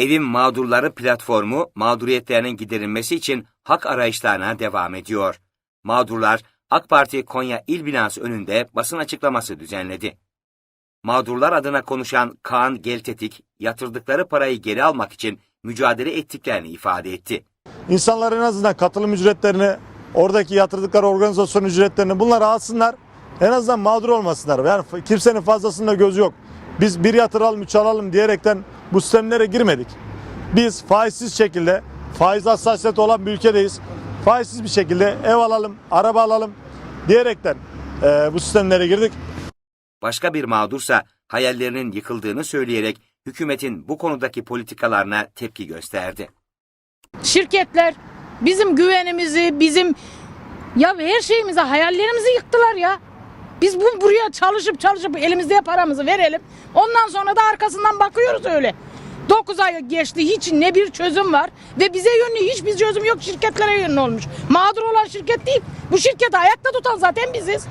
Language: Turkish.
Evim Mağdurları platformu mağduriyetlerinin giderilmesi için hak arayışlarına devam ediyor. Mağdurlar AK Parti Konya İl Binası önünde basın açıklaması düzenledi. Mağdurlar adına konuşan Kaan Geltetik, yatırdıkları parayı geri almak için mücadele ettiklerini ifade etti. İnsanlar en azından katılım ücretlerini, oradaki yatırdıkları organizasyon ücretlerini bunları alsınlar. En azından mağdur olmasınlar. Yani kimsenin fazlasında gözü yok. Biz bir yatıralım, üç alalım diyerekten bu sistemlere girmedik. Biz faizsiz şekilde, faiz hassasiyeti olan bir ülkedeyiz. Faizsiz bir şekilde ev alalım, araba alalım diyerekten eee, bu sistemlere girdik. Başka bir mağdursa hayallerinin yıkıldığını söyleyerek hükümetin bu konudaki politikalarına tepki gösterdi. Şirketler bizim güvenimizi, bizim ya her şeyimizi, hayallerimizi yıktılar ya. Biz bu buraya çalışıp çalışıp elimizde paramızı verelim. Ondan sonra da arkasından bakıyoruz öyle. 9 ay geçti hiç ne bir çözüm var ve bize yönlü hiçbir çözüm yok şirketlere yönlü olmuş. Mağdur olan şirket değil. Bu şirketi ayakta tutan zaten biziz.